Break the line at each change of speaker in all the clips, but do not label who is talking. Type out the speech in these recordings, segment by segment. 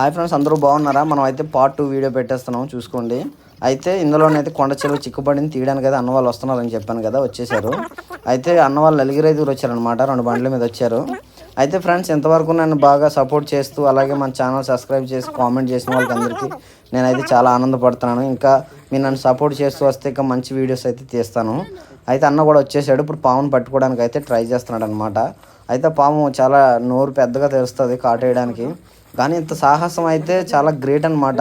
Hi friends అందరూ బాగున్నారా? మనం అయితే పార్ట్ టూ వీడియో పెట్టేస్తున్నాం చూసుకోండి. అయితే ఇందులోనైతే కొండ చెరువు చిక్కుబడిని తీయడానికి అయితే అన్న వాళ్ళు వస్తున్నారని చెప్పాను కదా వచ్చేసారు అయితే అన్న వాళ్ళు నలుగురు ఐదుగురు వచ్చారనమాట రెండు బండ్ల మీద వచ్చారు. అయితే ఫ్రెండ్స్ ఇంతవరకు నన్ను బాగా సపోర్ట్ చేస్తూ అలాగే మన ఛానల్ సబ్స్క్రైబ్ చేసి కామెంట్ చేసిన వాళ్ళకి అందరికీ నేనైతే చాలా ఆనందపడుతున్నాను. ఇంకా మీరు నన్ను సపోర్ట్ చేస్తూ వస్తే ఇంకా మంచి వీడియోస్ అయితే తీస్తాను. అయితే అన్న కూడా వచ్చేసాడు ఇప్పుడు పామును పట్టుకోవడానికి అయితే ట్రై చేస్తున్నాడు అనమాట అయితే పాము చాలా నోరు పెద్దగా తెరుస్తుంది కాటేయడానికి. కానీ ఇంత సాహసం అయితే చాలా గ్రేట్ అనమాట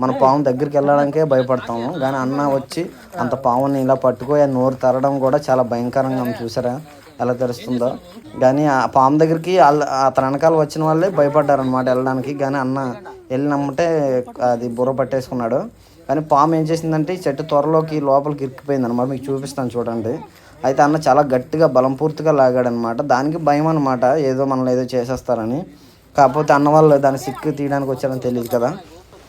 మన పాము దగ్గరికి వెళ్ళడానికే భయపడతాము. కానీ అన్న వచ్చి అంత పాముని ఇలా పట్టుకో ఆ నోరు తరడం కూడా చాలా భయంకరంగా చూసారా? ఎలా తెలుస్తుందో? కానీ ఆ పాము దగ్గరికి వాళ్ళ- అతని వెనకాల వచ్చిన వాళ్ళే భయపడ్డారనమాట వెళ్ళడానికి. కానీ అన్న వెళ్ళినమ్మంటే అది బుర్ర పట్టేసుకున్నాడు. కానీ పాము ఏం చేసిందంటే చెట్టు త్వరలోకి లోపలికి ఇరికిపోయింది అనమాట మీకు చూపిస్తాను చూడండి. అయితే అన్న చాలా గట్టిగా బలంపూర్తిగా లాగాడనమాట దానికి భయం అనమాట ఏదో మనల్ని ఏదో చేసేస్తారని. కాకపోతే అన్న వాళ్ళు దాన్ని సిక్కు తీయడానికి వచ్చారని తెలియదు కదా.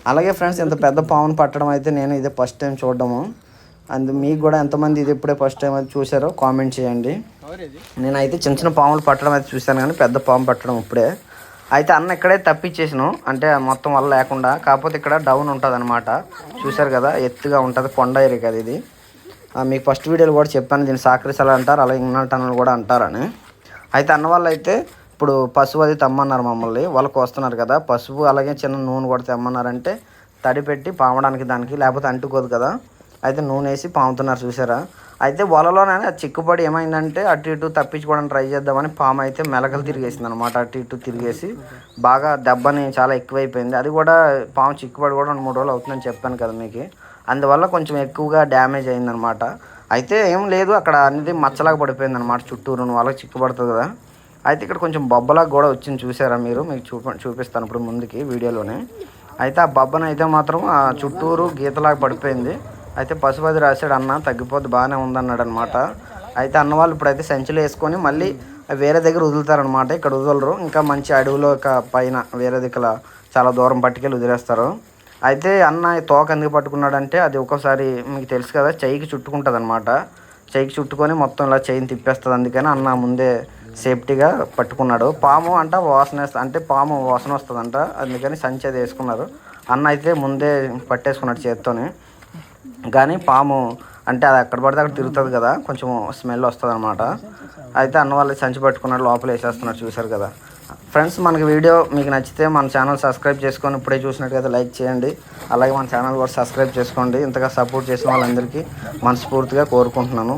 అలాగే ఫ్రెండ్స్ ఇంత పెద్ద పావును పట్టడం అయితే నేను ఇదే ఫస్ట్ టైం చూడడము. అందు మీకు కూడా ఎంతమంది ఇది ఇప్పుడే ఫస్ట్ టైం అది చూసారో కామెంట్ చేయండి. నేనైతే చిన్న చిన్న పాములు పట్టడం అయితే చూశాను కానీ పెద్ద పాము పట్టడం ఇప్పుడే. అయితే అన్న ఇక్కడే తప్పించేసాను అంటే మొత్తం వల్ల లేకుండా. కాకపోతే ఇక్కడ డౌన్ ఉంటుంది అనమాట చూశారు కదా ఎత్తుగా ఉంటుంది కొండ ఏరి కదా ఇది. ఆ, మీకు ఫస్ట్ వీడియోలో కూడా చెప్పాను దీన్ని సాకరిసలు అంటారు అలాగే ఇంగ్నాల్ టనల్ కూడా అంటారని. అయితే అన్న వాళ్ళు అయితే ఇప్పుడు పసుపు అది తెమ్మన్నారు మమ్మల్ని వాళ్ళకి వస్తున్నారు కదా. పసుపు అలాగే చిన్న నూనె కూడా తెమ్మన్నారంటే తడి పెట్టి పామడానికి దానికి లేకపోతే అంటుకోదు కదా. అయితే నూనె వేసి పాముతున్నారు చూసారా. అయితే వలలోనే అది చిక్కుపడి ఏమైందంటే అటు ఇటు తప్పించుకోవడానికి ట్రై చేద్దామని పాము అయితే మెలకలు తిరిగేసింది అనమాట అటు ఇటు తిరిగేసి బాగా దెబ్బని చాలా ఎక్కువైపోయింది. అది కూడా పాము చిక్కుపడి కూడా రెండు మూడు రోజులు అవుతుందని చెప్పాను కదా మీకు. అందువల్ల కొంచెం ఎక్కువగా డ్యామేజ్ అయిందనమాట అయితే ఏం లేదు అక్కడ అనేది మచ్చలాగా పడిపోయింది అనమాట చుట్టూరు వాళ్ళకి చిక్కుపడుతుంది కదా. అయితే ఇక్కడ కొంచెం బొబ్బలాగా కూడా వచ్చింది చూసారా మీరు? మీకు చూప చూపిస్తాను ఇప్పుడు ముందుకి వీడియోలోనే. అయితే ఆ బొబ్బను అయితే మాత్రం ఆ చుట్టూరు గీతలాగా పడిపోయింది. అయితే పశుపతి రాశాడు అన్న తగ్గిపోతే బాగానే ఉందన్నాడు అనమాట అయితే అన్న వాళ్ళు ఇప్పుడైతే సంచులు వేసుకొని మళ్ళీ వేరే దగ్గర వదులుతారనమాట. ఇక్కడ వదలరు. ఇంకా మంచి అడవిలో ఒక పైన వేరే దగ్గర చాలా దూరం పట్టుకెళ్ళి వదిలేస్తారు. అయితే అన్న తోక ఎందుకు పట్టుకున్నాడంటే అది ఒక్కోసారి మీకు తెలుసు కదా చెయ్యికి చుట్టుకుంటుంది అనమాట చెయ్యికి చుట్టుకొని మొత్తం ఇలా చెయ్యిని తిప్పేస్తుంది. అందుకని అన్న ముందే సేఫ్టీగా పట్టుకున్నాడు. పాము అంట వాసన అంటే పాము వాసన వస్తుందంట. అందుకని సంచి అది వేసుకున్నారు. అన్న అయితే ముందే పట్టేసుకున్నాడు చేత్తోని. కానీ పాము అంటే అది ఎక్కడ పడితే అక్కడ తిరుగుతుంది కదా. కొంచెం స్మెల్ వస్తుంది అనమాట అయితే అన్న వాళ్ళు సంచి పట్టుకున్నాడు లోపల వేసేస్తున్నాడు చూశారు కదా. ఫ్రెండ్స్ మనకి వీడియో మీకు నచ్చితే మన ఛానల్ సబ్స్క్రైబ్ చేసుకొని ఇప్పుడే చూసినట్టుగా లైక్ చేయండి. అలాగే మన ఛానల్ కూడా సబ్స్క్రైబ్ చేసుకోండి. ఇంతగా సపోర్ట్ చేసిన వాళ్ళందరికీ మనస్ఫూర్తిగా కోరుకుంటున్నాను.